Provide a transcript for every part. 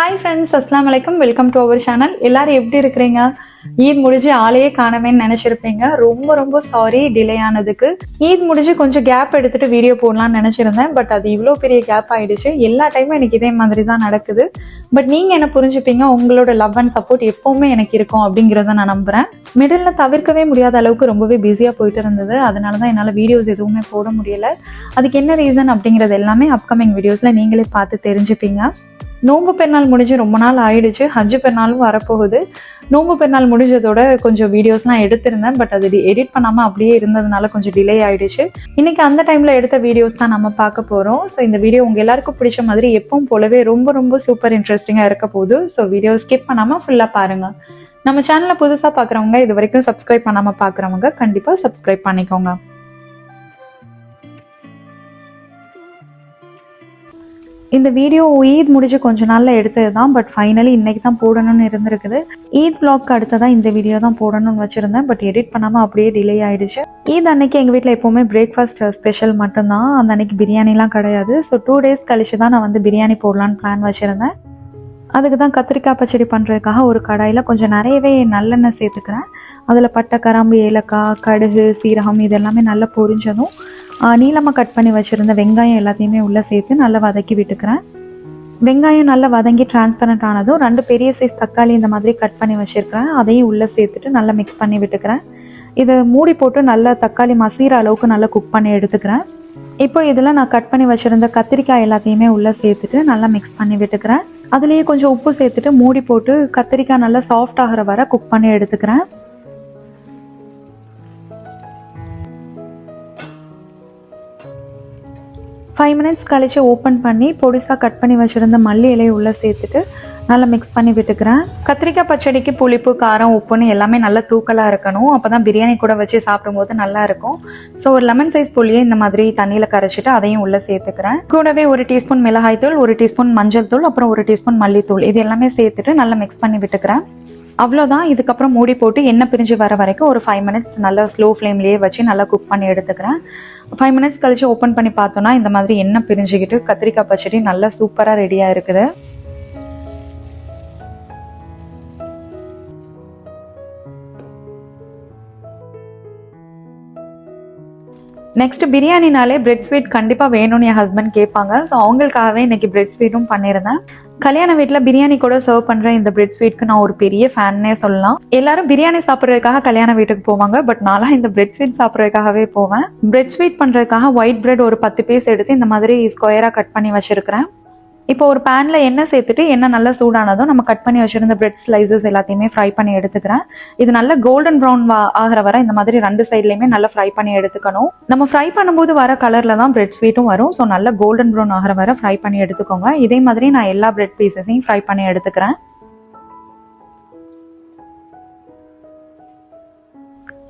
Hi friends அஸ்லாம் வலைக்கம் welcome to our channel எல்லாரும் எப்படி இருக்கிறீங்க? ஈத் முடிஞ்சு ஆளையே காணவேன்னு நினைச்சிருப்பீங்க. ரொம்ப ரொம்ப சாரி டிலே ஆனதுக்கு. ஈத் முடிஞ்சு கொஞ்சம் கேப் எடுத்துட்டு வீடியோ போடலாம்னு நினைச்சிருந்தேன். பட் அது இவ்வளோ பெரிய கேப் ஆயிடுச்சு. எல்லா டைமும் எனக்கு இதே மாதிரி தான் நடக்குது. பட் நீங்க என்ன புரிஞ்சுப்பீங்க? உங்களோட லவ் அண்ட் சப்போர்ட் எப்பவுமே எனக்கு இருக்கும் அப்படிங்கிறத நான் நம்புறேன். மிடில் தவிர்க்கவே முடியாத அளவுக்கு ரொம்பவே பிஸியாக போயிட்டு இருந்தது. அதனால தான் என்னால் வீடியோஸ் எதுவுமே போட முடியல. அதுக்கு என்ன ரீசன் அப்படிங்கிறது எல்லாமே அப்கமிங் வீடியோஸில் நீங்களே பார்த்து தெரிஞ்சுப்பீங்க. நோம்பு பெருநாள் முடிஞ்சு ரொம்ப நாள் ஆயிடுச்சு. ஹஜ்ஜு பெருநாளும் வரப்போகுது. நோம்பு பெருநாள் முடிஞ்சதோட கொஞ்சம் வீடியோஸ்லாம் எடுத்திருந்தேன். பட் அது எடிட் பண்ணாமல் அப்படியே இருந்ததுனால கொஞ்சம் டிலே ஆயிடுச்சு. இன்னைக்கு அந்த டைமில் எடுத்த வீடியோஸ் தான் நம்ம பார்க்க போகிறோம் ஸோ இந்த வீடியோ உங்கள் எல்லாருக்கும் பிடிச்ச மாதிரி எப்பவும் போலவே ரொம்ப ரொம்ப சூப்பர் இன்ட்ரெஸ்டிங்காக இருக்க போகுது. ஸோ வீடியோ ஸ்கிப் பண்ணாமல் ஃபுல்லாக பாருங்கள் நம்ம சேனலில் புதுசாக பார்க்குறவங்க இது வரைக்கும் சப்ஸ்கிரைப் பண்ணாமல் பார்க்குறவங்க கண்டிப்பாக சப்ஸ்கிரைப் பண்ணிக்கோங்க. இந்த வீடியோ ஈத் முடிஞ்சு கொஞ்ச நாள்ல எடுத்தது தான் பட் ஃபைனலி இன்னைக்கு தான் போடணும்னு இருந்திருக்குது. ஈத் vlogக்கு அடுத்ததான் இந்த வீடியோ தான் போடணும்னு வச்சிருந்தேன் பட் எடிட் பண்ணாம அப்படியே டிலே ஆயிடுச்சு. ஈத் அன்னைக்கு எங்க வீட்டில் எப்பவுமே பிரேக்ஃபாஸ்ட் ஸ்பெஷல் uh, மட்டும்தான். அந்த அன்னைக்கு பிரியாணிலாம் கிடையாது. ஸோ டூ டேஸ் கழிச்சு தான் நான் வந்து பிரியாணி போடலான்னு பிளான் வச்சிருந்தேன். அதுக்கு தான் கத்திரிக்காய் பச்சடி பண்ணுறதுக்காக ஒரு கடாயில் கொஞ்சம் நிறையவே நல்லெண்ணெய் சேர்த்துக்கிறேன். அதில் பட்டை கராம்பு ஏலக்காய் கடுகு சீரகம் இது எல்லாமே நல்லா பொரிஞ்சதும் நீளமாக கட் பண்ணி வச்சுருந்த வெங்காயம் எல்லாத்தையுமே உள்ளே சேர்த்து நல்லா வதக்கி விட்டுக்கிறேன். வெங்காயம் நல்லா வதங்கி டிரான்ஸ்பரண்ட் ஆனதும் ரெண்டு பெரிய சைஸ் தக்காளி இந்த மாதிரி கட் பண்ணி வச்சுருக்கிறேன். அதையும் உள்ளே சேர்த்துட்டு நல்லா மிக்ஸ் பண்ணி விட்டுக்கிறேன். இதை மூடி போட்டு நல்லா தக்காளி மசீர அளவுக்கு நல்லா குக் பண்ணி எடுத்துக்கிறேன். இப்போ இதில் நான் கட் பண்ணி வச்சுருந்த கத்திரிக்காய் எல்லாத்தையுமே உள்ளே சேர்த்துட்டு நல்லா மிக்ஸ் பண்ணி விட்டுக்கிறேன். அதுலேயே கொஞ்சம் உப்பு சேர்த்துட்டு மூடி போட்டு கத்திரிக்காய் நல்லா சாஃப்ட் ஆகிற வரை குக் பண்ணி எடுத்துக்கிறேன். ஃபைவ் மினிட்ஸ் கழிச்சு ஓப்பன் பண்ணி பொடிசாக கட் பண்ணி வச்சுருந்த மல்லி இலையை உள்ளே சேர்த்துட்டு நல்லா மிக்ஸ் பண்ணி விட்டுக்கிறேன். கத்திரிக்காய் பச்சடிக்கு புளிப்பு காரம் உப்புன்னு எல்லாமே நல்லா தூக்கலாக இருக்கணும். அப்போ தான் பிரியாணி கூட வச்சு சாப்பிடும்போது நல்லா இருக்கும். ஸோ ஒரு லெமன் சைஸ் புளியை இந்த மாதிரி தண்ணியில் கரைச்சிட்டு அதையும் உள்ளே சேர்த்துக்கிறேன். கூடவே ஒரு டீஸ்பூன் மிளகாய் தூள் ஒரு டீஸ்பூன் மஞ்சள் தூள் அப்புறம் ஒரு டீஸ்பூன் மல்லித்தூள். இது எல்லாமே சேர்த்துட்டு நல்லா மிக்ஸ் பண்ணி விட்டுக்கிறேன். அவ்வளோதான் இதுக்கப்புறம் மூடி போட்டு எண்ணெய் பிரிஞ்சு வர வரைக்கும் ஒரு ஃபைவ் மினிட்ஸ் நல்லா ஸ்லோ ஃப்ளேம்லேயே வச்சு நல்லா குக் பண்ணி எடுத்துக்கிறேன். ஃபைவ் மினிட்ஸ் கழிச்சு ஓப்பன் பண்ணி பார்த்தோன்னா இந்த மாதிரி எண்ணெய் பிரிஞ்சுக்கிட்டு கத்திரிக்காய் பச்சடி நல்லா சூப்பராக ரெடியாக இருக்குது. நெக்ஸ்ட் பிரியாணினாலே பிரெட் ஸ்வீட் கண்டிப்பாக வேணும்னு என் ஹஸ்பண்ட் கேட்பாங்க. ஸோ அவங்களுக்காகவே இன்னைக்கு பிரெட் ஸ்வீட்டும் பண்ணியிருந்தேன். கல்யாண வீட்டில் பிரியாணி கூட சர்வ் பண்ணுற இந்த பிரெட் ஸ்வீட்க்கு நான் ஒரு பெரிய ஃபேன்னே சொல்லலாம். எல்லாரும் பிரியாணி சாப்பிட்றதுக்காக கல்யாண வீட்டுக்கு போவாங்க பட் நான்லாம் இந்த பிரெட் ஸ்வீட் சாப்பிட்றதுக்காகவே போவேன். பிரெட் ஸ்வீட் பண்ணுறதுக்காக ஒயிட் பிரெட் ஒரு பத்து பீஸ் எடுத்து இந்த மாதிரி ஸ்கொயராக கட் பண்ணி வச்சிருக்கிறேன். இப்போ ஒரு பேனில் எண்ணெய் சேர்த்துட்டு எண்ணெய் நல்லா சூடானதும் நம்ம கட் பண்ணி வச்சுருந்த பிரெட் ஸ்லைசஸ் எல்லாத்தையுமே ஃப்ரை பண்ணி எடுத்துக்கிறேன். இது நல்ல கோல்டன் ப்ரௌன் ஆகிற வரை இந்த மாதிரி ரெண்டு சைட்லையுமே நல்லா ஃப்ரை பண்ணி எடுத்துக்கணும். நம்ம ஃப்ரை பண்ணும்போது வர கலரில் தான் பிரெட் ஸ்வீட்டும் வரும். ஸோ நல்ல கோல்டன் ப்ரௌன் ஆகிற வரை ஃப்ரை பண்ணி எடுத்துக்கோங்க. இதே மாதிரி நான் எல்லா பிரெட் பீசஸையும் ஃப்ரை பண்ணி எடுத்துக்கிறேன்.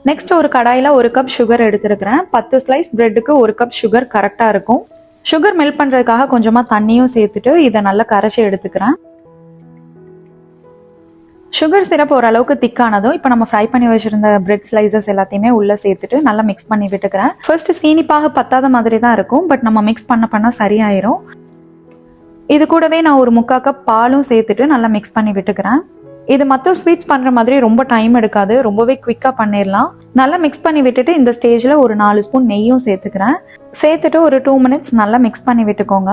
நெக்ஸ்ட் ஒரு கடாயில் ஒரு கப் சுகர் எடுத்துருக்கிறேன். பத்து ஸ்லைஸ் பிரெட்டுக்கு ஒரு கப் சுகர் கரெக்டாக இருக்கும். சுகர் மெல்ட் பண்ணுறதுக்காக கொஞ்சமாக தண்ணியும் சேர்த்துட்டு இதை நல்லா கரைச்சி எடுத்துக்கிறேன். சுகர் சிரப் ஓரளவுக்கு திக்கானதும் இப்போ நம்ம ஃப்ரை பண்ணி வச்சிருந்த பிரெட் ஸ்லைசஸ் எல்லாத்தையுமே உள்ளே சேர்த்துட்டு நல்லா மிக்ஸ் பண்ணி விட்டுக்கிறேன். ஃபர்ஸ்ட் சீனிப்பாக பத்தாத மாதிரி தான் இருக்கும் பட் நம்ம மிக்ஸ் பண்ண பண்ணால் சரியாயிரும். இது கூடவே நான் ஒரு முக்கா கப் பாலும் சேர்த்துட்டு நல்லா மிக்ஸ் பண்ணி விட்டுக்கிறேன். இது மற்ற ஸ்வீட்ஸ் பண்ணுற மாதிரி ரொம்ப டைம் எடுக்காது. ரொம்பவே குவிக்காக பண்ணிடலாம் நல்லா மிக்ஸ் பண்ணி விட்டுட்டு இந்த ஸ்டேஜில் ஒரு நாலு ஸ்பூன் நெய்யும் சேர்த்துக்கிறேன். சேர்த்துட்டு ஒரு டூ மினிட்ஸ் நல்லா மிக்ஸ் பண்ணி விட்டுக்கோங்க.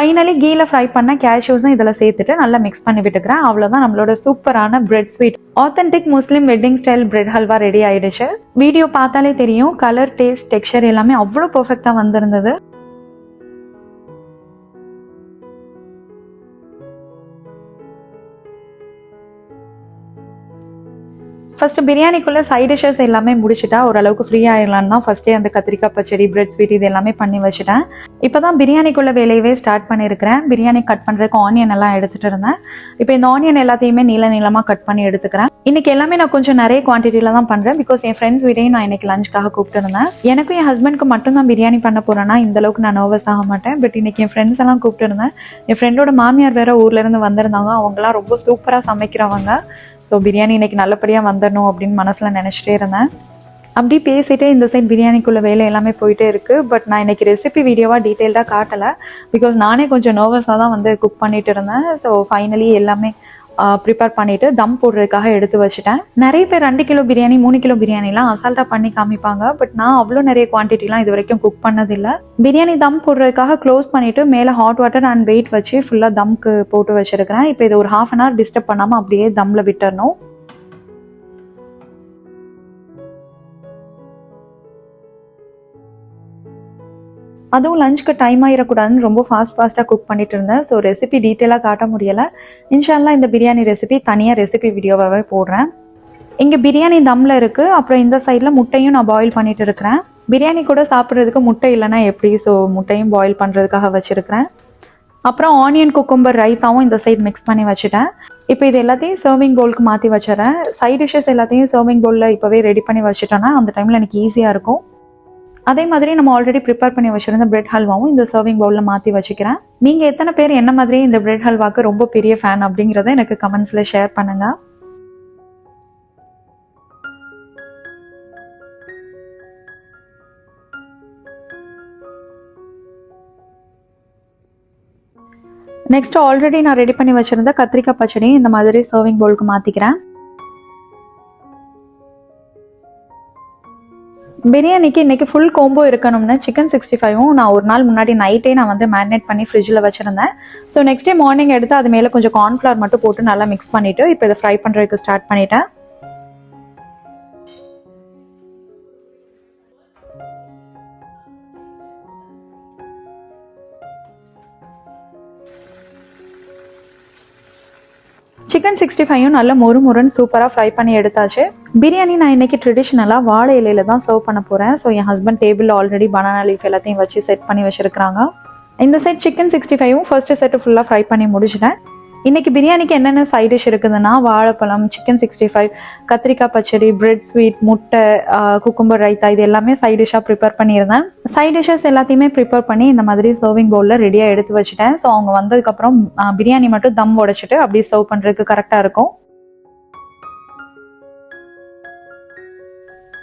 ஃபைனலி கீழே ஃப்ரை பண்ண கேஷ்யூஸும் இதில் சேர்த்துட்டு நல்லா மிக்ஸ் பண்ணி விட்டுக்கிறேன். அவ்வளோதான் நம்மளோட சூப்பரான bread sweet authentic Muslim wedding style bread halwa ready ஆயிடுச்சு. வீடியோ பார்த்தாலே தெரியும் கலர் டேஸ்ட் டெக்ஸ்சர் எல்லாமே அவ்வளோ பர்ஃபெக்டாக வந்திருந்தது. ஃபஸ்ட்டு பிரியாணிக்குள்ள சைட் டிஷ்ஷஸ் எல்லாமே முடிச்சுட்டா ஓரளவுக்கு ஃப்ரீ ஆயிடலாம்னா ஃபஸ்ட்டே அந்த கத்திரிக்காய் பச்சடி பிரெட் ஸ்வீட் இது எல்லாமே பண்ணி வச்சுட்டேன். இப்போதான் பிரியாணிக்குள்ள வேலையவே ஸ்டார்ட் பண்ணியிருக்கிறேன் பிரியாணி கட் பண்ணுறதுக்கு ஆனியன் எல்லாம் எடுத்துகிட்டு இருந்தேன். இப்போ இந்த ஆனியன் எல்லாத்தையுமே நீள நீளமாக கட் பண்ணி எடுத்துக்கிறேன். இன்றைக்கி எல்லாமே நான் கொஞ்சம் நிறைய குவான்டிட்டியில் தான் பண்ணுறேன் பிகாஸ் என் ஃப்ரெண்ட்ஸ் வீடையும் நான் இன்னைக்கு லஞ்சுக்காக கூப்பிட்டுருந்தேன் எனக்கும் என் ஹஸ்பண்ட்க்கு மட்டும் தான் பிரியாணி பண்ண போகிறேன்னா இந்த அளவுக்கு நான் நர்வஸ் ஆக மாட்டேன். பட் இன்றைக்கி என் ஃப்ரெண்ட்ஸ் எல்லாம் கூப்பிட்டுருந்தேன் என் ஃப்ரெண்டோட மாமியார் வேறு ஊர்லேருந்து வந்திருந்தாங்க. அவங்களாம் ரொம்ப சூப்பராக சமைக்கிறவங்க. ஸோ பிரியாணி இன்னைக்கு நல்லபடியாக வந்துடணும் அப்படின்னு மனசில் நினச்சிட்டே இருந்தேன். அப்படி பேசிகிட்டே இந்த சைட் பிரியாணிக்குள்ள வேலை எல்லாமே போயிட்டே இருக்கு. பட் நான் இன்னைக்கு ரெசிபி வீடியோவாக டீட்டெயில்டாக காட்டலை. பிகாஸ் நானே கொஞ்சம் நர்வஸாக தான் வந்து குக் பண்ணிட்டு இருந்தேன். ஸோ ஃபைனலி எல்லாமே ப்ரிப்பேர் பண்ணிட்டு தம் போடுறதுக்காக எடுத்து வச்சுட்டேன். நிறைய பேர் ரெண்டு கிலோ பிரியாணி மூணு கிலோ பிரியாணிலாம் அசால்ட்டாக பண்ணி காமிப்பாங்க. பட் நான் அவ்வளோ நிறைய குவான்டிட்டிலாம் இது வரைக்கும் குக் பண்ணதில்லை. பிரியாணி தம் போடுறதுக்காக க்ளோஸ் பண்ணிட்டு மேலே ஹாட் வாட்டர் அண்ட் வெயிட் வச்சு ஃபுல்லாக தம்க்கு போட்டு வச்சிருக்கிறேன். இப்போ இது ஒரு ஹாஃப் அன் ஹவர் டிஸ்டர்ப் பண்ணாமல் அப்படியே தம்மில் விட்டுறணும். அதுவும் லஞ்சுக்கு டைம் ஆகிடக்கூடாதுன்னு ரொம்ப ஃபாஸ்ட் ஃபாஸ்ட்டாக குக் பண்ணிட்டு இருந்தேன். ஸோ ரெசிபி டீட்டெயிலாக காட்ட முடியலை. இன்ஷால்லாம் இந்த பிரியாணி ரெசிபி தனியாக ரெசிபி வீடியோவாகவே போடுறேன். இங்கே பிரியாணி தம்மில் இருக்குது அப்புறம் இந்த சைடில் முட்டையும் நான் பாயில் பண்ணிட்டு இருக்கிறேன். பிரியாணி கூட சாப்பிட்றதுக்கு முட்டை இல்லைன்னா எப்படி? ஸோ முட்டையும் பாயில் பண்ணுறதுக்காக வச்சுருக்கிறேன். அப்புறம் ஆனியன் குக்கும்பர் ரைத்தாவும் இந்த சைடு மிக்ஸ் பண்ணி வச்சுட்டேன். இப்போ இது எல்லாத்தையும் சர்விங் பவுலுக்கு மாற்றி வச்சிடறேன். சைட் டிஷ்ஷஸ் எல்லாத்தையும் சர்விங் பவுலில் இப்போவே ரெடி பண்ணி வச்சுட்டேன்னா அந்த டைமில் எனக்கு ஈஸியாக இருக்கும். அதே மாதிரி நம்ம ஆல்ரெடி ப்ரிப்பேர் பண்ணி வச்சிருந்த பிரெட் ஹல்வாவும் இந்த சர்விங் பவுலில் மாற்றி வச்சுக்கிறேன். நீங்கள் எத்தனை பேர் என்ன மாதிரி இந்த பிரெட் ஹல்வாக்கு ரொம்ப பெரிய ஃபேன் அப்படிங்கிறத எனக்கு கமெண்ட்ஸில் ஷேர் பண்ணுங்கள் நெக்ஸ்ட் ஆல்ரெடி நான் ரெடி பண்ணி வச்சுருந்த கத்திரிக்காய் பச்சடி இந்த மாதிரி சர்விங் பவுலுக்கு மாற்றிக்கிறேன் பிரியாணிக்கு இன்னைக்கு ஃபுல் கோம்போ இருக்கணும்னு சிக்கன் சிக்ஸ்டி ஃபைவும் நான் ஒரு நாள் முன்னாடி நைட்டே நான் வந்து மேரினேட் பண்ணி ஃப்ரிட்ஜில் வச்சுருந்தேன். ஸோ நெக்ஸ்ட் டே மார்னிங் எடுத்து அது மேலே கொஞ்சம் கார்ன்ஃப்ளவர் மட்டும் போட்டு நல்லா மிக்ஸ் பண்ணிவிட்டு இப்போ இதை ஃப்ரை பண்ணுறதுக்கு ஸ்டார்ட் பண்ணிட்டேன். சிக்கன் சிக்ஸ்டி ஃபைவும் நல்ல மொறு மொறுன்னு சூப்பராக ஃப்ரை பண்ணி எடுத்தாச்சு. பிரியாணி நான் இன்னைக்கு ட்ரெடிஷ்னலாக வாழை இலையில தான் சர்வ் பண்ண போகிறேன் ஸோ என் husband table already banana leaf எல்லாத்தையும் வச்சு செட் பண்ணி வச்சிருக்காங்க இந்த செட் சிக்கன் சிக்ஸ்டி ஃபைவும் ஃபர்ஸ்ட் செட்டு ஃபுல்லாக ஃப்ரை பண்ணி முடிச்சிட்டேன். இன்னைக்கு பிரியாணிக்கு என்னென்ன சைட் டிஷ் இருக்குதுன்னா வாழைப்பழம் சிக்கன் சிக்ஸ்டி ஃபைவ் கத்திரிக்காய் பச்சடி பிரெட் ஸ்வீட் முட்டை குக்கும்பர் ரைத்தா இது எல்லாமே சைட் டிஷ்ஷாக ப்ரிப்பேர் பண்ணியிருந்தேன். சைட் டிஷ்ஷஸ் எல்லாத்தையுமே ப்ரிப்பேர் பண்ணி இந்த மாதிரி சர்விங் பவுலில் ரெடியாக எடுத்து வச்சுட்டேன். ஸோ அவங்க வந்ததுக்கப்புறம் பிரியாணி மட்டும் தம் உடைச்சிட்டு அப்படியே சர்வ் பண்ணுறதுக்கு கரெக்டாக இருக்கும்.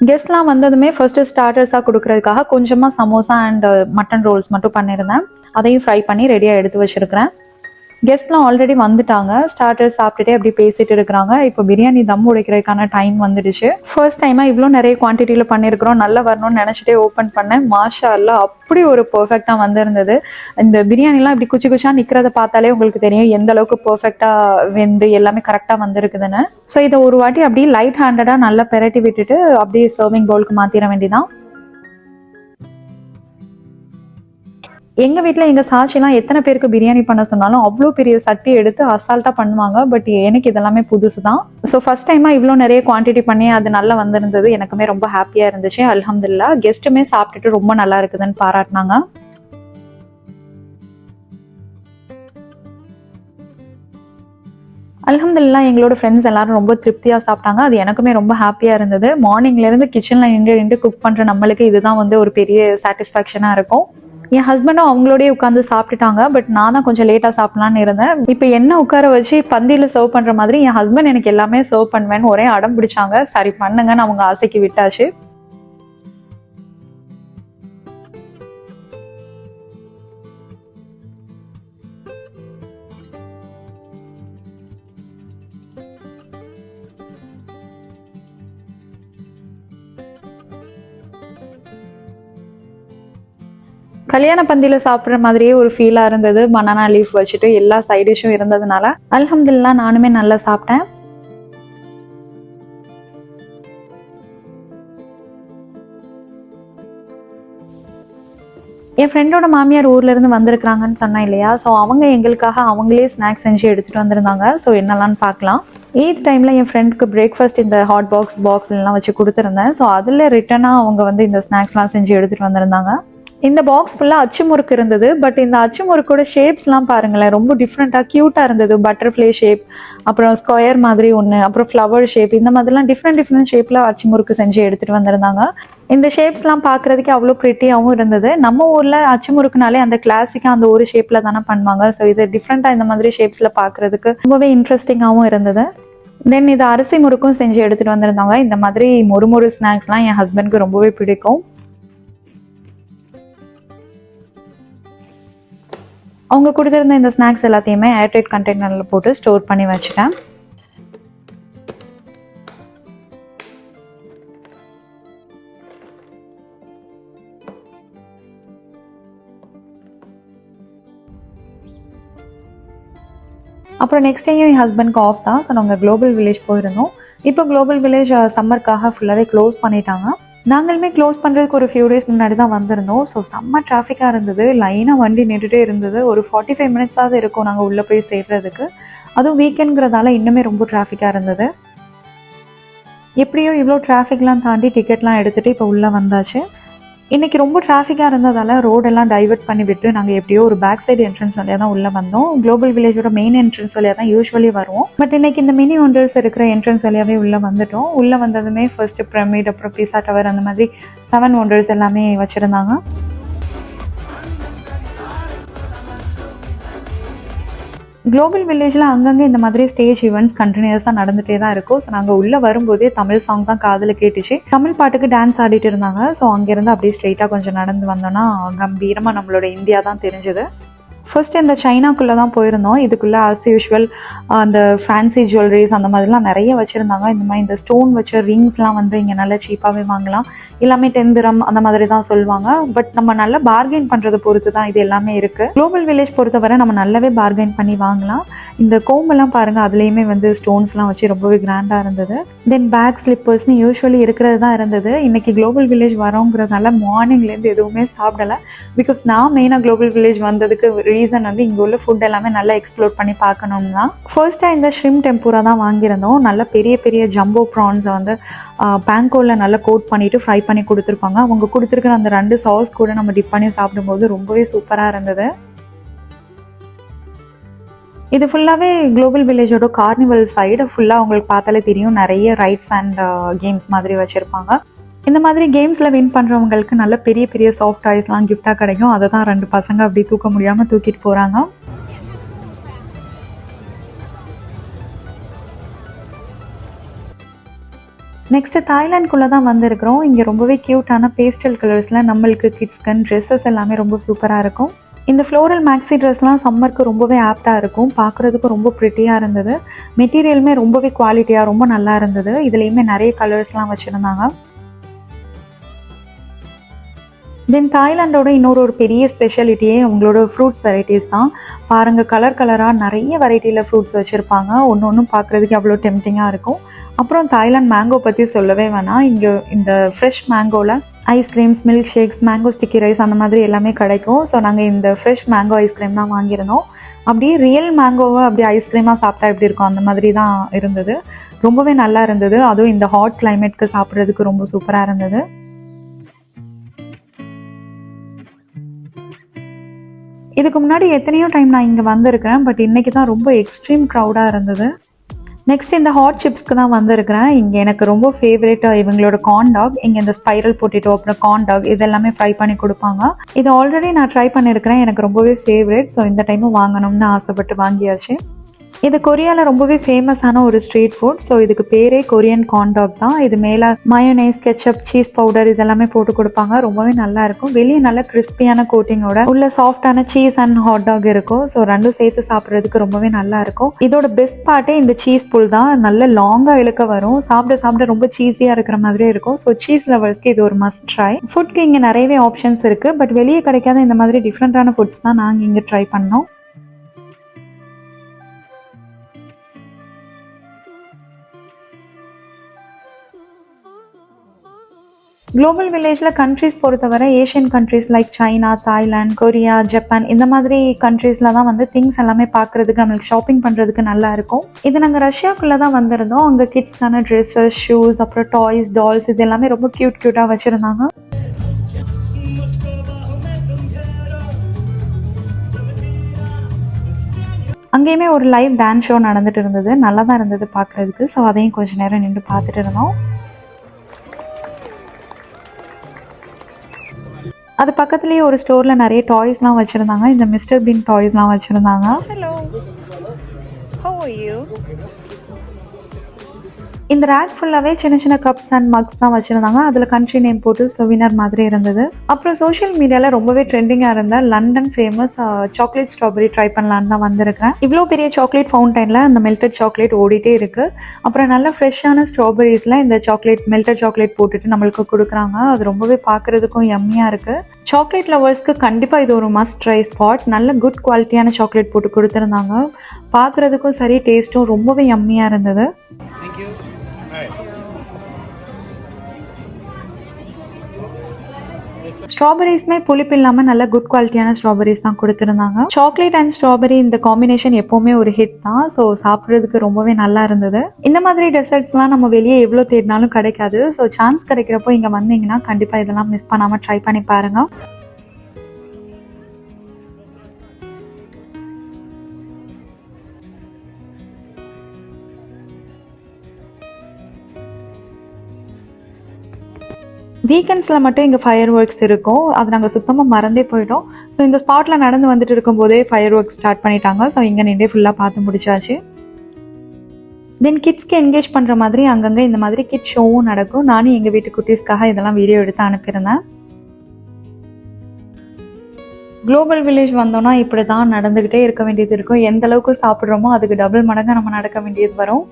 கெஸ்ட்லாம் வந்ததுமே ஃபர்ஸ்ட் ஸ்டார்டர்ஸாக கொடுக்கறதுக்காக கொஞ்சமாக சமோசா அண்ட் மட்டன் ரோல்ஸ் மட்டும் பண்ணியிருந்தேன். அதையும் ஃப்ரை பண்ணி ரெடியாக எடுத்து வச்சிருக்கிறேன். கெஸ்ட்லாம் ஆல்ரெடி வந்துட்டாங்க. ஸ்டார்டர் சாப்பிட்டுட்டே அப்படி பேசிட்டு இருக்கிறாங்க. இப்போ பிரியாணி தம் உடைக்கிறதுக்கான டைம் வந்துடுச்சு. ஃபர்ஸ்ட் டைமாக இவ்வளோ நிறைய குவான்டிட்டியில் பண்ணியிருக்கிறோம். நல்லா வரணும்னு நினச்சிட்டே ஓப்பன் பண்ணேன். மாஷா எல்லாம் அப்படி ஒரு பர்ஃபெக்டாக வந்திருந்தது. இந்த பிரியாணிலாம் இப்படி குச்சி குச்சா நிற்கிறத பார்த்தாலே உங்களுக்கு தெரியும். எந்த அளவுக்கு பர்ஃபெக்டாக வெந்து எல்லாமே கரெக்டாக வந்திருக்குதுன்னு. ஸோ இதை ஒரு வாட்டி அப்படியே லைட் ஹேண்டடாக நல்லா பெரட்டி விட்டுட்டு அப்படியே சர்விங் பவுலுக்கு மாற்றிட வேண்டியதான் எங்கள் வீட்டில் எங்கள் சாட்சிலாம் எத்தனை பேருக்கு பிரியாணி பண்ண சொன்னாலும் அவ்வளோ பெரிய சட்டி எடுத்து அசால்ட்டாக பண்ணுவாங்க. பட் எனக்கு இதெல்லாமே புதுசு தான் ஸோ ஃபஸ்ட் டைமாக இவ்வளோ நிறைய குவான்டிட்டி பண்ணி அது நல்லா வந்திருந்தது. எனக்குமே ரொம்ப ஹாப்பியாக இருந்துச்சு. அலமதுல்லா கெஸ்ட்டுமே சாப்பிட்டுட்டு ரொம்ப நல்லா இருக்குதுன்னு பாராட்டினாங்க. அலமதுல்லா எங்களோட ஃப்ரெண்ட்ஸ் எல்லாரும் ரொம்ப திருப்தியாக சாப்பிட்டாங்க. அது எனக்குமே ரொம்ப ஹாப்பியாக இருந்தது. மார்னிங்லேருந்து கிச்சனில் நின்று நின்று குக் பண்ணுற நம்மளுக்கு இதுதான் வந்து ஒரு பெரிய சாட்டிஸ்ஃபேக்ஷனாக இருக்கும். என் ஹஸ்பண்டும் அவங்களோடய உட்காந்து சாப்பிட்டுட்டாங்க பட் நான் தான் கொஞ்சம் லேட்டாக சாப்பிடலான்னு இருந்தேன். இப்போ என்ன உட்கார வச்சு பந்தியில் சர்வ் பண்ணுற மாதிரி என் ஹஸ்பண்ட் எனக்கு எல்லாமே சர்வ் பண்ணுவேன்னு ஒரே அடம் பிடிச்சாங்க. சரி பண்ணுங்கன்னு அவங்க ஆசைக்கு விட்டாச்சு. கல்யாண பந்தியில சாப்பிட்ற மாதிரியே ஒரு ஃபீலாக இருந்தது. பனானா லீஃப் வச்சுட்டு எல்லா சைட் டிஷ்ஷும் இருந்ததுனால. அலமதுல்லா நானுமே நல்லா சாப்பிட்டேன். என் ஃப்ரெண்டோட மாமியார் ஊர்ல இருந்து வந்திருக்கிறாங்கன்னு சொன்னேன் இல்லையா? ஸோ அவங்க எங்களுக்காக அவங்களே ஸ்நாக்ஸ் செஞ்சு எடுத்துட்டு வந்திருந்தாங்க. ஸோ என்னெல்லாம்னு பார்க்கலாம். எயித் டைமில் என் ஃப்ரெண்டுக்கு பிரேக்ஃபாஸ்ட் இந்த ஹாட் பாக்ஸ் பாக்ஸ்லாம் வச்சு கொடுத்துருந்தேன். ஸோ அதில் ரிட்டனாக அவங்க வந்து இந்த ஸ்நாக்ஸ்லாம் செஞ்சு எடுத்துகிட்டு வந்திருந்தாங்க. இந்த பாக்ஸ் ஃபுல்லாக அச்சு முறுக்கு இருந்தது பட் இந்த அச்சு முறுக்கோட ஷேப்ஸ்லாம் பாருங்களேன் ரொம்ப டிஃப்ரெண்ட்டாக க்யூட்டாக இருந்தது. பட்டர்ஃப்ளை ஷேப் அப்புறம் ஸ்கொயர் மாதிரி ஒன்று அப்புறம் ஃப்ளவர் ஷேப் இந்த மாதிரிலாம் டிஃப்ரெண்ட் டிஃப்ரெண்ட் ஷேப்பில் அச்சு முறுக்கு செஞ்சு எடுத்துகிட்டு வந்திருந்தாங்க. இந்த ஷேப்ஸ்லாம் பார்க்குறதுக்கு அவ்வளோ ப்ரிட்டியாகவும் இருந்தது. நம்ம ஊரில் அச்சு முறுக்குனாலே அந்த கிளாசிக்காக அந்த ஒரு ஷேப்பில் தானே பண்ணுவாங்க. ஸோ இது டிஃப்ரெண்ட்டாக இந்த மாதிரி ஷேப்ஸில் பார்க்குறதுக்கு ரொம்பவே இன்ட்ரெஸ்டிங்காகவும் இருந்தது. தென் இது அரிசி முறுக்கும் செஞ்சு எடுத்துகிட்டு வந்திருந்தாங்க. இந்த மாதிரி மொறு மொறு ஸ்நாக்ஸ்லாம் என் ஹஸ்பண்ட்க்கு ரொம்பவே பிடிக்கும். அவங்க கொடுத்துருந்த இந்த ஸ்நாக்ஸ் எல்லாத்தையுமே ஏர்டைட் கண்டெய்னரில் போட்டு ஸ்டோர் பண்ணி வச்சுட்டேன். அப்புறம் நெக்ஸ்ட் டேயும் என் ஹஸ்பண்ட்க்கு ஆஃப் தான். ஸோ நாங்கள் குளோபல் வில்லேஜ் போயிருந்தோம். இப்போ குளோபல் வில்லேஜ் சம்மருக்காக ஃபுல்லாகவே க்ளோஸ் பண்ணிட்டாங்க. நாங்களுமே க்ளோஸ் பண்ணுறதுக்கு ஒரு ஃபியூ டேஸ் முன்னாடி தான் வந்திருந்தோம். ஸோ செம்ம டிராஃபிக்காக இருந்தது. லைனாக வண்டி நின்றுட்டே இருந்தது. ஒரு ஃபார்ட்டி ஃபைவ் மினிட்ஸாவது இருக்கும் நாங்கள் உள்ளே போய் சேர்றதுக்கு. அதுவும் வீக்கெண்ட்ங்கிறதால இன்னுமே ரொம்ப டிராஃபிக்காக இருந்தது. எப்படியோ இவ்வளோ டிராஃபிக்லாம் தாண்டி டிக்கெட்லாம் எடுத்துகிட்டு இப்போ உள்ளே வந்தாச்சு. இன்றைக்கி ரொம்ப டிராஃபிக்காக இருந்ததால் ரோடெல்லாம் டைவர்ட் பண்ணி விட்டு நாங்கள் எப்படியோ ஒரு பேக் சைடு என்ட்ரன்ஸ் வழியாக தான் உள்ளே வந்தோம். குளோபல் வில்லேஜோட மெயின் என்ட்ரன்ஸ் வழியாக தான் யூஸ்வலி வருவோம். பட் இன்னைக்கு இந்த மினி ஒண்டர்ஸ் இருக்கிற என்ட்ரன்ஸ் வழியாகவே உள்ளே வந்துட்டோம். உள்ளே வந்ததுமே ஃபர்ஸ்ட் பிரமிட் அப்புறம் பீஸா டவர் அந்த மாதிரி செவன் ஒண்டர்ஸ் எல்லாமே வச்சுருந்தாங்க. குளோபல் வில்லேஜில் அங்கங்கே இந்த மாதிரி ஸ்டேஜ் ஈவெண்ட்ஸ் கண்டினியூஸாக நடந்துகிட்டே தான் இருக்கும். ஸோ நாங்கள் உள்ளே வரும்போதே தமிழ் சாங் தான் காதில் கேட்டுச்சு. தமிழ் பாட்டுக்கு டான்ஸ் ஆடிட்டு இருந்தாங்க. ஸோ அங்கேருந்து அப்படியே ஸ்ட்ரெயிட்டாக கொஞ்சம் நடந்து வந்தோன்னா கம்பீரமாக நம்மளோட இந்தியா தான் தெரிஞ்சது. ஃபர்ஸ்ட் இந்த சைனாக்குள்ளே தான் போயிருந்தோம். இதுக்குள்ளே ஆஸ் யூஷுவல் அந்த ஃபேன்சி ஜுவல்லரிஸ் அந்த மாதிரிலாம் நிறைய வச்சுருந்தாங்க. இந்த மாதிரி இந்த ஸ்டோன் வச்ச ரிங்ஸ்லாம் வந்து இங்கே நல்லா சீப்பாகவே வாங்கலாம். எல்லாமே டெந்திரம் அந்த மாதிரி தான் சொல்லுவாங்க. பட் நம்ம நல்லா பார்கெயின் பண்ணுறதை பொறுத்து தான் இது எல்லாமே இருக்குது குளோபல் வில்லேஜ் பொறுத்தவரை நம்ம நல்லாவே பார்கெயின் பண்ணி வாங்கலாம். இந்த கோம்பெல்லாம் பாருங்கள் அதுலேயுமே வந்து ஸ்டோன்ஸ்லாம் வச்சு ரொம்பவே கிராண்டாக இருந்தது. தென் பேக் ஸ்லிப்பர்ஸ்னு யூஸ்வலி இருக்கிறது தான் இருந்தது. இன்றைக்கி குளோபல் வில்லேஜ் வரோங்கிறதுனால மார்னிங்லேருந்து எதுவுமே சாப்பிடலை. பிகாஸ் நான் மெயினாக குளோபல் வில்லேஜ் வந்ததுக்கு ரீசன் வந்து இங்கே உள்ள ஃபுட் எல்லாமே நல்லா எக்ஸ்ப்ளோர் பண்ணி பார்க்கணும்னா ஃபர்ஸ்ட்டாக இந்த ஷ்ரிம் டெம்பூரா தான் வாங்கியிருந்தோம். நல்ல பெரிய பெரிய ஜம்போ ப்ரான்ஸை வந்து பேங்கோவில் நல்லா கோட் பண்ணிவிட்டு ஃப்ரை பண்ணி கொடுத்துருப்பாங்க. அவங்க கொடுத்துருக்குற அந்த ரெண்டு சாஸ் கூட நம்ம டிப் பண்ணி சாப்பிடும்போது ரொம்பவே சூப்பராக இருந்தது. இது ஃபுல்லாகவே குளோபல் வில்லேஜோட கார்னிவல் சைடு ஃபுல்லாக உங்களுக்கு பார்த்தாலே தெரியும். நிறைய ரைட்ஸ் அண்ட் கேம்ஸ் மாதிரி வச்சுருப்பாங்க. இந்த மாதிரி கேம்ஸில் வின் பண்ணுறவங்களுக்கு நல்ல பெரிய பெரிய சாஃப்ட் டாய்ஸ்லாம் கிஃப்டாக கிடைக்கும். அதை தான் ரெண்டு பசங்க அப்படி தூக்க முடியாமல் தூக்கிட்டு போகிறாங்க நெக்ஸ்ட்டு தாய்லாந்துக்குள்ளே தான் வந்திருக்கிறோம். இங்கே ரொம்பவே க்யூட்டான பேஸ்டல் கலர்ஸில் நம்மளுக்கு கிட்ஸ்கன் ட்ரெஸ்ஸஸ் எல்லாமே ரொம்ப சூப்பராக இருக்கும். இந்த ஃப்ளோரல் மேக்ஸி ட்ரெஸ்லாம் சம்மருக்கு ரொம்பவே ஆப்டாக இருக்கும். பார்க்குறதுக்கும் ரொம்ப ப்ரிட்டியாக இருந்தது. மெட்டீரியலுமே ரொம்பவே குவாலிட்டியாக ரொம்ப நல்லா இருந்தது. இதுலேயுமே நிறைய கலர்ஸ்லாம் வச்சுருந்தாங்க. தென் தாய்லாண்டோட இன்னொரு ஒரு பெரிய ஸ்பெஷாலிட்டியே உங்களோட ஃப்ரூட்ஸ் வெரைட்டிஸ் தான். பாருங்கள் கலர் கலராக நிறைய வெரைட்டியில் ஃப்ரூட்ஸ் வச்சுருப்பாங்க. ஒன்று ஒன்றும் பார்க்குறதுக்கு அவ்வளோ டெம்டிங்காக இருக்கும். அப்புறம் தாய்லாந்து மேங்கோ பற்றி சொல்லவே வேணாம். இங்கே இந்த fresh மேங்கோவில் ice creams milk shakes mango sticky rice அந்த மாதிரி எல்லாமே கிடைக்கும். ஸோ நாங்கள் இந்த ஃப்ரெஷ் மேங்கோ ஐஸ்கிரீம் தான் வாங்கியிருந்தோம். அப்படியே ரியல் மேங்கோவை அப்படியே ஐஸ்கிரீமாக சாப்பிட்டா எப்படி இருக்கும்? அந்த மாதிரி தான் இருந்தது. ரொம்பவே நல்லா இருந்தது. அதுவும் இந்த ஹாட் கிளைமேட்க்கு சாப்பிட்றதுக்கு ரொம்ப சூப்பராக இருந்தது. இதுக்கு முன்னாடி எத்தனையோ டைம் நான் இங்கே வந்திருக்கிறேன் பட் இன்றைக்கி தான் ரொம்ப எக்ஸ்ட்ரீம் க்ரௌடாக இருந்தது. நெக்ஸ்ட் இந்த ஹாட் சிப்ஸ்க்கு தான் வந்திருக்கிறேன். இங்கே எனக்கு ரொம்ப ஃபேவரேட்டாக இவங்களோட கார்ன் டாக் இங்கே இந்த ஸ்பைரல் பொட்டேட்டோ அப்புறம் கார்ன் டாக் இது எல்லாமே ஃப்ரை பண்ணி கொடுப்பாங்க. இது ஆல்ரெடி நான் ட்ரை பண்ணியிருக்கிறேன் எனக்கு ரொம்பவே ஃபேவரட் ஸோ இந்த டைமும் வாங்கணும்னு ஆசைப்பட்டு வாங்கியாச்சு. இது கொரியாவில் ரொம்பவே ஃபேமஸான ஒரு ஸ்ட்ரீட் ஃபுட் ஸோ இதுக்கு பேரே கொரியன் கான்டாக் தான். இது மேலே மயோனைஸ் கெச்சப் சீஸ் பவுடர் இதெல்லாமே போட்டு கொடுப்பாங்க. ரொம்பவே நல்லா இருக்கும். வெளியே நல்ல கிறிஸ்பியான கோட்டிங்கோட உள்ள சாஃப்டான சீஸ் அண்ட் ஹாட் டாக் இருக்கும். ஸோ ரெண்டும் சேர்த்து சாப்பிட்றதுக்கு ரொம்பவே நல்லா இருக்கும். இதோட பெஸ்ட் பார்ட்டே இந்த சீஸ் புல் தான். நல்ல லாங்காக இழுக்க வரும். சாப்பிட சாப்பிட ரொம்ப சீஸியாக இருக்கிற மாதிரியே இருக்கும். ஸோ சீஸ் லவர்ஸ்க்கு இது ஒரு மஸ்ட் ட்ரை ஃபுட்க்கு இங்கே நிறையவே ஆப்ஷன்ஸ் இருக்குது பட் வெளியே கிடைக்காத இந்த மாதிரி டிஃப்ரெண்ட்டான ஃபுட்ஸ் தான் நாங்கள் இங்கே ட்ரை பண்ணோம். குளோபல் வில்லேஜில் கண்ட்ரிஸ் பொறுத்தவரை Asian countries like China Thailand Korea Japan இந்த மாதிரி கண்ட்ரீஸில் தான் வந்து திங்ஸ் எல்லாமே பார்க்குறதுக்கு நம்மளுக்கு ஷாப்பிங் பண்ணுறதுக்கு நல்லா இருக்கும். இது நாங்கள் ரஷ்யாக்குள்ளே தான் வந்திருந்தோம். அங்கே கிட்ஸ்க்கான ட்ரெஸ்ஸஸ் ஷூஸ் அப்புறம் டாய்ஸ் டால்ஸ் இது எல்லாமே ரொம்ப க்யூட் க்யூட்டாக வச்சுருந்தாங்க. அங்கேயுமே ஒரு லைவ் டான்ஸ் ஷோ நடந்துட்டு இருந்தது. நல்லா தான் இருந்தது பார்க்குறதுக்கு. ஸோ அதையும் கொஞ்ச நேரம் நின்று பார்த்துட்டு இருந்தோம். அது பக்கத்துலேயே ஒரு ஸ்டோரில் நிறைய டாய்ஸ்லாம் வச்சுருந்தாங்க. இந்த மிஸ்டர் பின் டாய்ஸ்லாம் வச்சுருந்தாங்க. ஹலோ ஹோ யூ? இந்த ரேக் ஃபுல்லாகவே சின்ன சின்ன கப்ஸ் அண்ட் மக்ஸ் தான் வச்சுருந்தாங்க. அதில் கண்ட்ரி நேம் போட்டு சொவினர் மாதிரி இருந்தது. அப்புறம் சோஷியல் மீடியாவில் ரொம்பவே ட்ரெண்டிங்காக இருந்த London famous chocolate strawberry try பண்ணலான்னு தான் வந்திருக்கேன். இவ்வளோ பெரிய சாக்லேட் ஃபவுண்டைனில் அந்த மெல்டட் சாக்லேட் ஓடிட்டே இருக்குது அப்புறம் நல்ல ஃப்ரெஷ்ஷான ஸ்ட்ராபெரிஸில் இந்த சாக்லேட் மெல்டட் சாக்லேட் போட்டுட்டு நம்மளுக்கு கொடுக்குறாங்க. அது ரொம்பவே பார்க்குறதுக்கும் எம்மியாக இருக்குது சாக்லேட் லவர்ஸ்க்கு கண்டிப்பாக இது ஒரு மஸ்ட் ட்ரை ஸ்பாட் நல்ல குட் குவாலிட்டியான சாக்லேட் போட்டு கொடுத்துருந்தாங்க. பார்க்குறதுக்கும் சரி டேஸ்ட்டும் ரொம்பவே எம்மியாக இருந்தது. ஸ்ட்ராபெரிஸ்மே புளிப்பு இல்லாமல் நல்ல குட் குவாலிட்டியான ஸ்ட்ராபெரிஸ் தான் கொடுத்துருந்தாங்க. சாக்லேட் அண்ட் ஸ்ட்ராபெரி இந்த காம்பினேஷன் எப்போவுமே ஒரு ஹிட் தான். ஸோ சாப்பிட்றதுக்கு ரொம்பவே நல்லா இருந்தது. இந்த மாதிரி டெசர்ட்ஸ்லாம் நம்ம வெளியே எவ்வளோ தேடினாலும் கிடைக்காது. ஸோ சான்ஸ் கிடைக்கிறப்போ இங்கே வந்தீங்கன்னா கண்டிப்பாக இதெல்லாம் மிஸ் பண்ணாமல் ட்ரை பண்ணி பாருங்க. வீக்கெண்ட்ஸில் மட்டும் இங்கே ஃபயர் ஒர்க்ஸ் இருக்கும். அது நாங்கள் சுத்தமாக மறந்தே போயிட்டோம். ஸோ இந்த ஸ்பாட்டில் நடந்து வந்துட்டு இருக்கும்போதே ஃபயர் ஒர்க்ஸ் ஸ்டார்ட் பண்ணிட்டாங்க. ஸோ இங்கே நின்றே ஃபுல்லாக பார்த்து முடிச்சாச்சு. தென் கிட்ஸ்க்கு என்கேஜ் பண்ணுற மாதிரி அங்கங்கே இந்த மாதிரி கிட் ஷோவும் நடக்கும். நானும் எங்கள் வீட்டு குட்டீஸ்க்காக இதெல்லாம் வீடியோ எடுத்து அனுப்பியிருந்தேன். குளோபல் வில்லேஜ் வந்தோம்னா இப்படி தான் நடந்துக்கிட்டே இருக்க வேண்டியது இருக்கும். எந்த அளவுக்கு சாப்பிட்றோமோ அதுக்கு டபுள் மடங்கு நம்ம நடக்க வேண்டியது வரும்.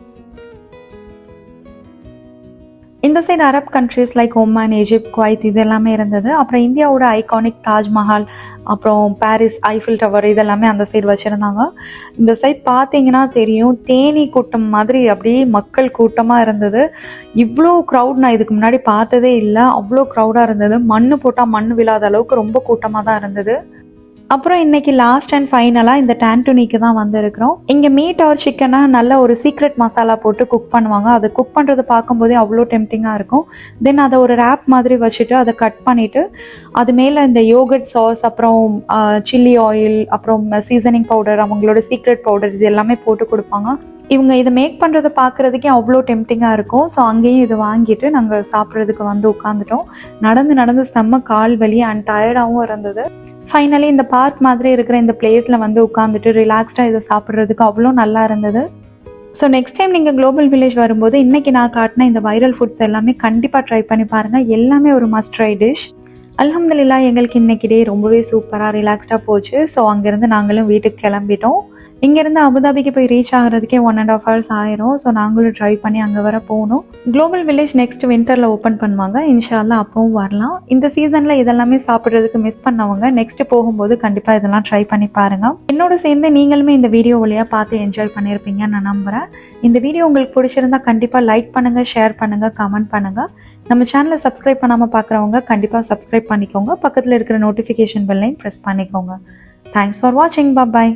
இந்த side Arab countries like Oman Egypt Kuwait இது எல்லாமே இருந்தது. அப்புறம் இந்தியாவோட ஐகானிக் தாஜ்மஹால் அப்புறம் பாரிஸ் ஐஃபில் டவர் இதெல்லாமே அந்த சைடு வச்சுருந்தாங்க. இந்த சைட் பார்த்தீங்கன்னா தெரியும் தேனி கூட்டம் மாதிரி அப்படியே மக்கள் கூட்டமாக இருந்தது. இவ்வளோ க்ரௌட் நான் இதுக்கு முன்னாடி பார்த்ததே இல்லை. அவ்வளோ க்ரௌடாக இருந்தது. மண் போட்டால் மண் விழாத அளவுக்கு ரொம்ப கூட்டமாக தான் இருந்தது. அப்புறம் இன்னைக்கு லாஸ்ட் அண்ட் ஃபைனலாக இந்த டேன்டுனிக்கு தான் வந்திருக்கிறோம். இங்கே மீட் ஆர் சிக்கனை நல்ல ஒரு சீக்ரெட் மசாலா போட்டு குக் பண்ணுவாங்க. அதை குக் பண்ணுறது பார்க்கும்போதே அவ்வளோ டெம்டிங்காக இருக்கும். தென் அதை ஒரு ரேப் மாதிரி வச்சுட்டு அதை கட் பண்ணிவிட்டு அது மேலே இந்த யோகட் சாஸ் அப்புறம் சில்லி ஆயில் அப்புறம் சீசனிங் பவுடர் அவங்களோட சீக்ரெட் பவுடர் இது எல்லாமே போட்டு கொடுப்பாங்க. இவங்க இதை மேக் பண்ணுறதை பார்க்குறதுக்கே அவ்வளோ டெம்டிங்காக இருக்கும். ஸோ அங்கேயும் இது வாங்கிட்டு நாங்கள் சாப்பிட்றதுக்கு வந்து உட்காந்துட்டோம் நடந்து நடந்து செம்ம கால் வலி அண்ட் டயர்டாகவும் இருந்தது. ஃபைனலி இந்த பார்க் மாதிரி இருக்கிற இந்த பிளேஸில் வந்து உட்காந்துட்டு ரிலாக்ஸ்டாக இதை சாப்பிட்றதுக்கு அவ்வளோ நல்லா இருந்தது. ஸோ நெக்ஸ்ட் டைம் நீங்கள் குளோபல் வில்லேஜ் வரும்போது இன்றைக்கி நான் காட்டின இந்த வைரல் ஃபுட்ஸ் எல்லாமே கண்டிப்பாக ட்ரை பண்ணி பாருங்கள் எல்லாமே ஒரு மஸ்ட் ட்ரை டிஷ் அலமதுல்லா எங்களுக்கு இன்னைக்கு டே ரொம்பவே சூப்பராக ரிலாக்ஸ்டாக போச்சு. ஸோ அங்கேருந்து நாங்களும் வீட்டுக்கு கிளம்பிட்டோம். இங்கேருந்து அபுதாபிக்கு போய் ரீச் ஆகிறதுக்கே ஒன் அண்ட் ஆஃப் ஹவர்ஸ் ஆயிரும். ஸோ நாங்களும் ட்ரை பண்ணி அங்கே வர போகணும். குளோபல் வில்லேஜ் நெக்ஸ்ட் வின்டரில் ஓப்பன் பண்ணுவாங்க. இன்ஷால்லாம் அப்பவும் வரலாம். இந்த சீசனில் இதெல்லாமே சாப்பிட்றதுக்கு மிஸ் பண்ணவங்க நெக்ஸ்ட் போகும்போது கண்டிப்பாக இதெல்லாம் ட்ரை பண்ணி பாருங்க. என்னோட சேர்ந்து நீங்களுமே இந்த வீடியோ வழியாக பார்த்து என்ஜாய் பண்ணியிருப்பீங்கன்னு நான் நம்புகிறேன் இந்த வீடியோ உங்களுக்கு பிடிச்சிருந்தா கண்டிப்பாக லைக் பண்ணுங்கள் ஷேர் பண்ணுங்கள் கமெண்ட் பண்ணுங்கள் நம்ம சேனலை சப்ஸ்கிரைப் பண்ணாமல் பார்க்குறவங்க கண்டிப்பாக சப்ஸ்கிரைப் பண்ணிக்கோங்க. பக்கத்தில் இருக்கிற நோட்டிஃபிகேஷன் பெல்லையும் ப்ரெஸ் பண்ணிக்கோங்க. தேங்க்ஸ் ஃபார் வாட்சிங் பாய்